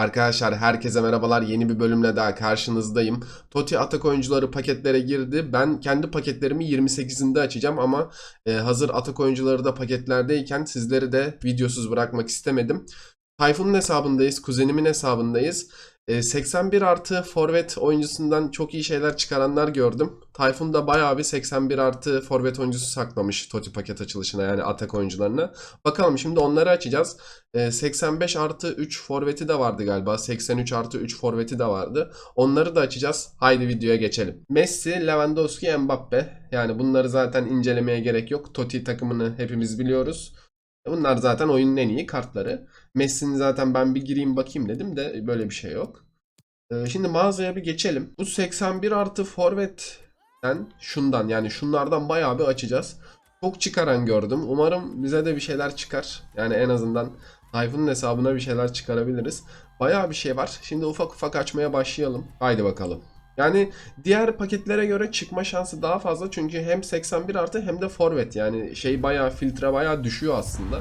Arkadaşlar herkese merhabalar. Yeni bir bölümle daha karşınızdayım. Toti atak oyuncuları paketlere girdi. Ben kendi paketlerimi 28'inde açacağım ama e, hazır atak oyuncuları da paketlerdeyken sizleri de videosuz bırakmak istemedim. Tayfun'un hesabındayız, kuzenimin hesabındayız. E, 81 artı forvet oyuncusundan çok iyi şeyler çıkaranlar gördüm. Tayfun da bayağı bir 81 artı forvet oyuncusu saklamış Toti paket açılışına yani atak oyuncularına. Bakalım şimdi onları açacağız. E, 85 artı 3 forveti de vardı galiba. 83 artı 3 forveti de vardı. Onları da açacağız. Haydi videoya geçelim. Messi, Lewandowski, Mbappe. Yani bunları zaten incelemeye gerek yok. Totti takımını hepimiz biliyoruz. Bunlar zaten oyunun en iyi kartları. Messi'nin zaten ben bir gireyim bakayım dedim de böyle bir şey yok. Ee, şimdi mağazaya bir geçelim. Bu 81 artı forvetten şundan yani şunlardan bayağı bir açacağız. Çok çıkaran gördüm. Umarım bize de bir şeyler çıkar. Yani en azından Tayfun'un hesabına bir şeyler çıkarabiliriz. Bayağı bir şey var. Şimdi ufak ufak açmaya başlayalım. Haydi bakalım. Yani diğer paketlere göre çıkma şansı daha fazla çünkü hem 81 artı hem de forvet yani şey bayağı filtre bayağı düşüyor aslında.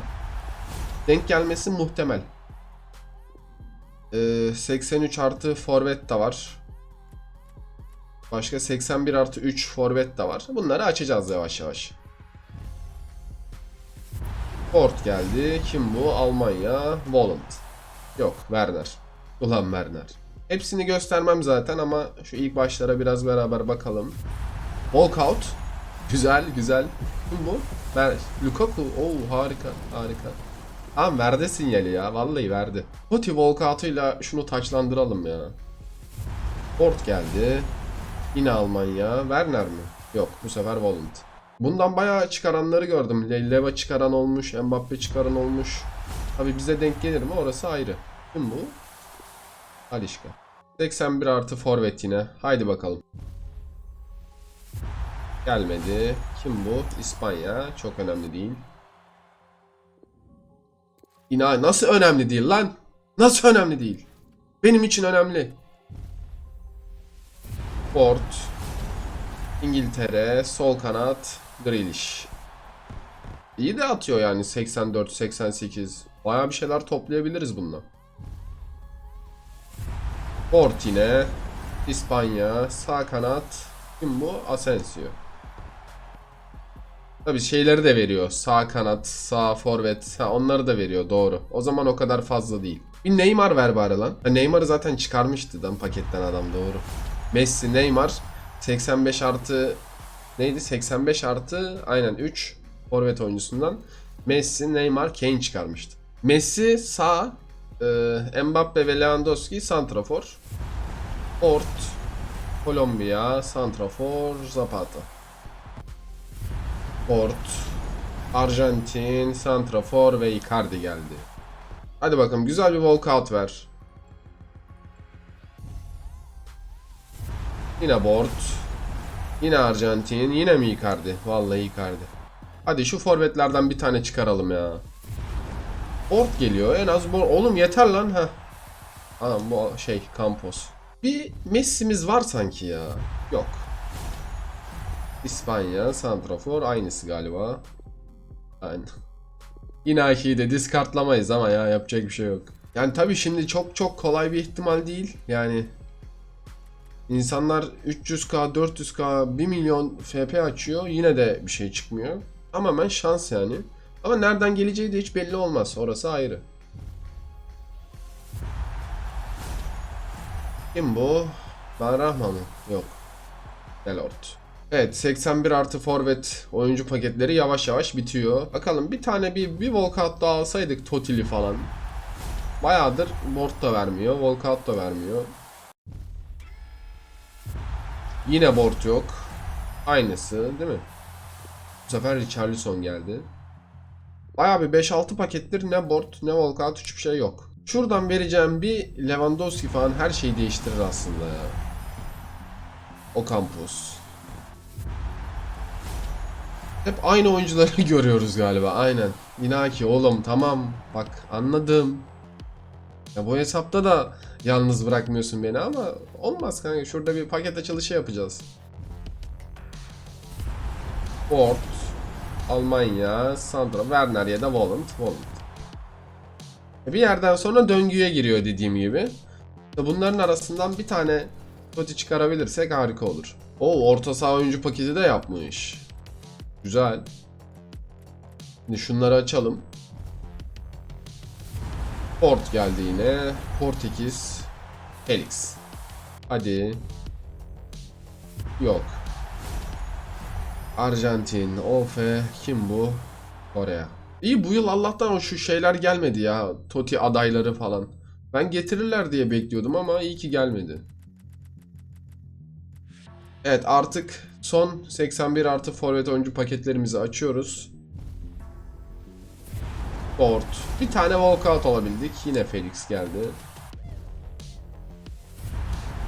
Denk gelmesi muhtemel. Ee, 83 artı forvet de var. Başka 81 artı 3 forvet de var. Bunları açacağız yavaş yavaş. Ford geldi. Kim bu? Almanya. Volland. Yok Werner. Ulan Werner. Hepsini göstermem zaten ama şu ilk başlara biraz beraber bakalım. Walkout. Güzel güzel. Bu? Ver. Lukaku. Oo harika harika. Tamam verdi sinyali ya. Vallahi verdi. Totti walkout'uyla şunu taçlandıralım ya. Ford geldi. Yine Almanya. Werner mi? Yok bu sefer Volland. Bundan bayağı çıkaranları gördüm. Le- Leva çıkaran olmuş. Mbappe çıkaran olmuş. Tabi bize denk gelir mi orası ayrı. Kim bu? Alişka. 81 artı forvet yine. Haydi bakalım. Gelmedi. Kim bu? İspanya. Çok önemli değil. İna nasıl önemli değil lan? Nasıl önemli değil? Benim için önemli. Ford. İngiltere. Sol kanat. Grealish. İyi de atıyor yani 84, 88. Baya bir şeyler toplayabiliriz bununla. Ford yine. İspanya. Sağ kanat. Kim bu? Asensio. Tabii şeyleri de veriyor. Sağ kanat, sağ forvet. Ha, onları da veriyor doğru. O zaman o kadar fazla değil. Bir Neymar ver bari lan. Neymar'ı zaten çıkarmıştı lan paketten adam doğru. Messi, Neymar. 85 artı neydi? 85 artı aynen 3 forvet oyuncusundan. Messi, Neymar, Kane çıkarmıştı. Messi sağ, e, Mbappe ve Lewandowski santrafor. Ford, Kolombiya, santrafor, Zapata. Ford, Arjantin, santrafor ve Icardi geldi. Hadi bakalım güzel bir walkout ver. Yine Bord. Yine Arjantin. Yine mi Icardi? Vallahi Icardi. Hadi şu forvetlerden bir tane çıkaralım ya. Bord geliyor. En az Bord. Oğlum yeter lan. ha. Anam bu şey Campos. Bir Messi'miz var sanki ya. Yok. İspanya, Santrafor aynısı galiba. Aynen. Yine Aki'yi de diskartlamayız ama ya yapacak bir şey yok. Yani tabii şimdi çok çok kolay bir ihtimal değil. Yani insanlar 300k, 400k, 1 milyon FP açıyor yine de bir şey çıkmıyor. Tamamen şans yani. Ama nereden geleceği de hiç belli olmaz. Orası ayrı. Kim bu? Ben Rahman mı? Yok. Delort. Evet 81 artı forvet oyuncu paketleri yavaş yavaş bitiyor. Bakalım bir tane bir, bir walkout daha alsaydık Totili falan. Bayağıdır board da vermiyor. Walkout da vermiyor. Yine board yok. Aynısı değil mi? Bu sefer Richarlison geldi. Bayağı bir 5-6 pakettir ne board ne walkout hiçbir şey yok. Şuradan vereceğim bir Lewandowski falan her şeyi değiştirir aslında ya. O kampus. Hep aynı oyuncuları görüyoruz galiba. Aynen. Inaki oğlum tamam. Bak anladım. Ya bu hesapta da yalnız bırakmıyorsun beni ama olmaz kanka. Şurada bir paket açılışı yapacağız. Ford. Almanya, Sandra, Werner ya da Volland. Volland. E, Bir yerden sonra döngüye giriyor dediğim gibi. Bunların arasından bir tane Totti çıkarabilirsek harika olur. O orta saha oyuncu paketi de yapmış. Güzel. Şimdi şunları açalım. Port geldi yine. Portekiz. Felix. Hadi. Yok. Arjantin, Ofe, kim bu? Korea. İyi bu yıl Allah'tan o şu şeyler gelmedi ya. Toti adayları falan. Ben getirirler diye bekliyordum ama iyi ki gelmedi. Evet artık son 81 artı forvet oyuncu paketlerimizi açıyoruz. Port. Bir tane walkout alabildik. Yine Felix geldi.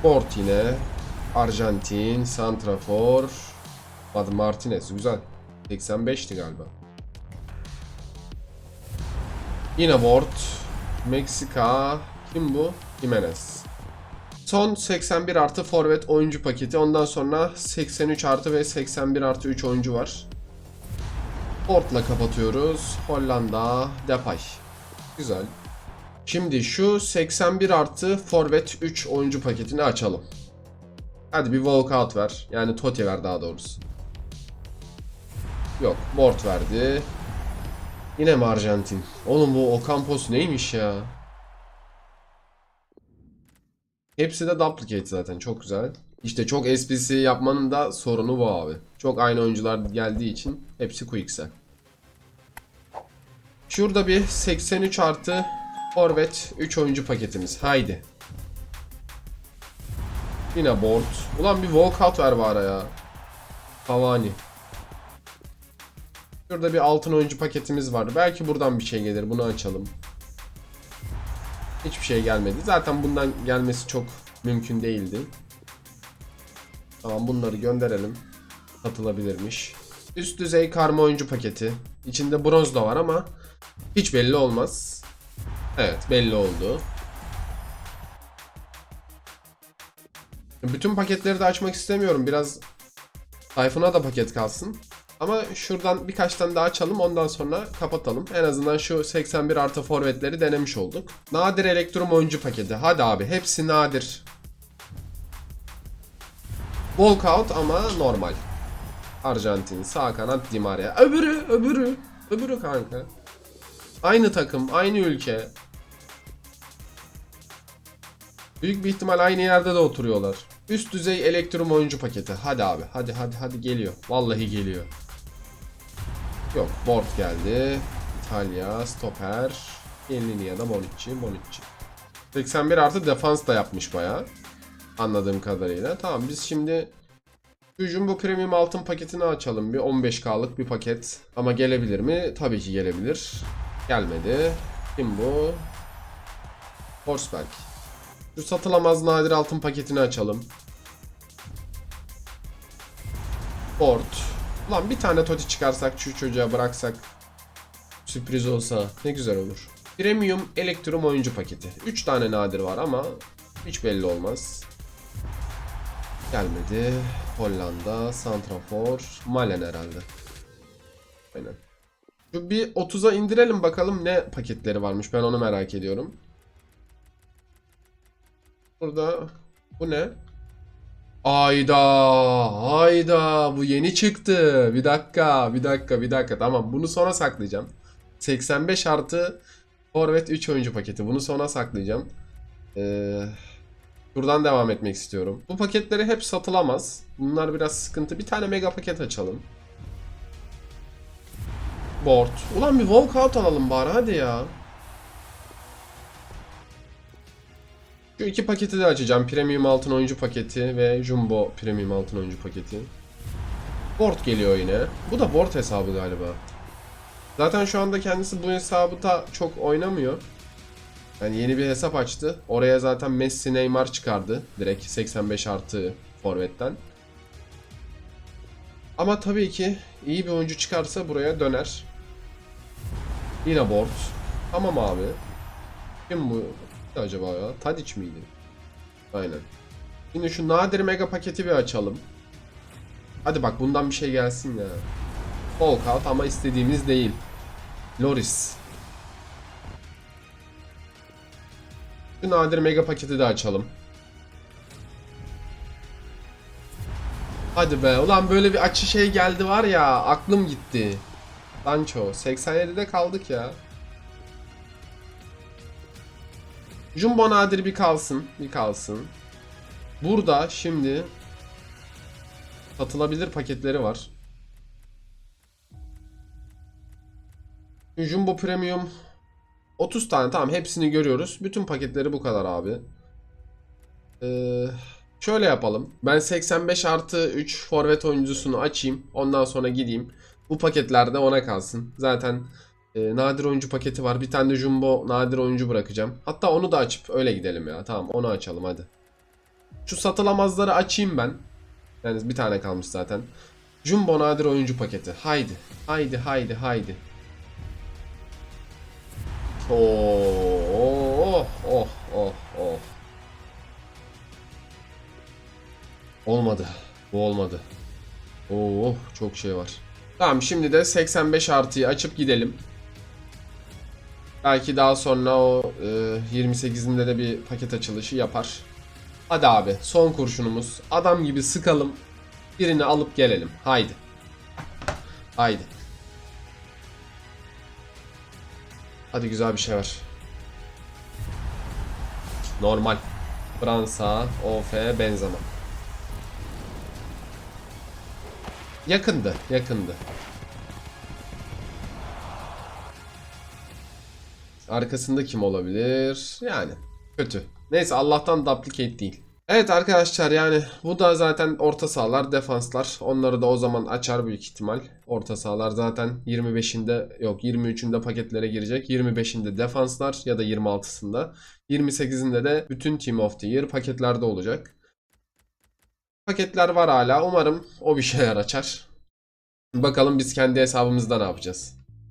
Port yine. Arjantin, Santrafor. Adı Martinez. Güzel. 85'ti galiba. Yine Ward. Meksika. Kim bu? Jimenez. Son 81 artı forvet oyuncu paketi. Ondan sonra 83 artı ve 81 artı 3 oyuncu var. Port'la kapatıyoruz. Hollanda, Depay. Güzel. Şimdi şu 81 artı forvet 3 oyuncu paketini açalım. Hadi bir walkout ver. Yani Totti ver daha doğrusu. Yok. Bort verdi. Yine mi Arjantin? Oğlum bu Ocampos neymiş ya? Hepsi de duplicate zaten. Çok güzel. İşte çok esprisi yapmanın da sorunu bu abi. Çok aynı oyuncular geldiği için hepsi quicksel. Şurada bir 83 artı forvet 3 oyuncu paketimiz. Haydi. Yine board. Ulan bir walkout ver bari ya. Cavani. Şurada bir altın oyuncu paketimiz var. Belki buradan bir şey gelir. Bunu açalım. Hiçbir şey gelmedi. Zaten bundan gelmesi çok mümkün değildi. Tamam bunları gönderelim. Satılabilirmiş. Üst düzey karma oyuncu paketi. İçinde bronz da var ama hiç belli olmaz. Evet belli oldu. Bütün paketleri de açmak istemiyorum. Biraz Tayfun'a da paket kalsın. Ama şuradan birkaç tane daha açalım ondan sonra kapatalım. En azından şu 81 artı forvetleri denemiş olduk. Nadir Elektrum oyuncu paketi. Hadi abi hepsi nadir. Walkout ama normal. Arjantin, sağ kanat Di Maria. Öbürü, öbürü, öbürü kanka. Aynı takım, aynı ülke. Büyük bir ihtimal aynı yerde de oturuyorlar. Üst düzey Elektrum oyuncu paketi. Hadi abi. Hadi hadi hadi geliyor. Vallahi geliyor. Yok. Board geldi. İtalya. Stoper. Yenilini ya da Bonucci. Bonucci. 81 artı defans da yapmış bayağı. Anladığım kadarıyla. Tamam biz şimdi şu Jumbo Premium altın paketini açalım. Bir 15K'lık bir paket. Ama gelebilir mi? Tabii ki gelebilir. Gelmedi. Kim bu? Forsberg. Şu satılamaz nadir altın paketini açalım. Port. Ulan bir tane toti çıkarsak şu çocuğa bıraksak sürpriz olsa ne güzel olur. Premium Electrum oyuncu paketi. 3 tane nadir var ama hiç belli olmaz. Gelmedi. Hollanda, Santrafor, Malen herhalde. Aynen. Şu bir 30'a indirelim bakalım ne paketleri varmış. Ben onu merak ediyorum. Burada bu ne? Ayda, ayda bu yeni çıktı. Bir dakika, bir dakika, bir dakika. Tamam bunu sona saklayacağım. 85 artı Forvet 3 oyuncu paketi. Bunu sona saklayacağım. Ee, buradan devam etmek istiyorum. Bu paketleri hep satılamaz. Bunlar biraz sıkıntı. Bir tane mega paket açalım. Board. Ulan bir walkout alalım bari hadi ya. Şu iki paketi de açacağım. Premium altın oyuncu paketi ve Jumbo Premium altın oyuncu paketi. Board geliyor yine. Bu da board hesabı galiba. Zaten şu anda kendisi bu hesabı da çok oynamıyor. Yani yeni bir hesap açtı. Oraya zaten Messi, Neymar çıkardı. Direkt 85 artı forvetten. Ama tabii ki iyi bir oyuncu çıkarsa buraya döner. Yine board. Tamam abi. Kim bu acaba ya? Tadic miydi? Aynen. Şimdi şu nadir mega paketi bir açalım. Hadi bak bundan bir şey gelsin ya. Walkout ama istediğimiz değil. Loris. Şu nadir mega paketi de açalım. Hadi be. Ulan böyle bir açı şey geldi var ya. Aklım gitti. Lanço. 87'de kaldık ya. Jumbo nadir bir kalsın. Bir kalsın. Burada şimdi satılabilir paketleri var. Jumbo Premium 30 tane tamam hepsini görüyoruz. Bütün paketleri bu kadar abi. Ee, şöyle yapalım. Ben 85 artı 3 forvet oyuncusunu açayım. Ondan sonra gideyim. Bu paketlerde ona kalsın. Zaten e, nadir oyuncu paketi var. Bir tane de jumbo nadir oyuncu bırakacağım. Hatta onu da açıp öyle gidelim ya. Tamam onu açalım hadi. Şu satılamazları açayım ben. Yani bir tane kalmış zaten. Jumbo nadir oyuncu paketi. Haydi. Haydi haydi haydi. Oh oh oh oh. Olmadı. Bu olmadı. Oo çok şey var. Tamam şimdi de 85 artıyı açıp gidelim. Belki daha sonra o e, 28'inde de bir paket açılışı yapar. Hadi abi son kurşunumuz. Adam gibi sıkalım. Birini alıp gelelim. Haydi. Haydi. Hadi güzel bir şey var. Normal. Fransa, OF, Benzema. Yakındı, yakındı. Arkasında kim olabilir? Yani kötü. Neyse Allah'tan duplicate değil. Evet arkadaşlar yani bu da zaten orta sahalar, defanslar. Onları da o zaman açar büyük ihtimal. Orta sahalar zaten 25'inde yok 23'ünde paketlere girecek. 25'inde defanslar ya da 26'sında. 28'inde de bütün Team of the Year paketlerde olacak. Paketler var hala. Umarım o bir şeyler açar. Bakalım biz kendi hesabımızda ne yapacağız.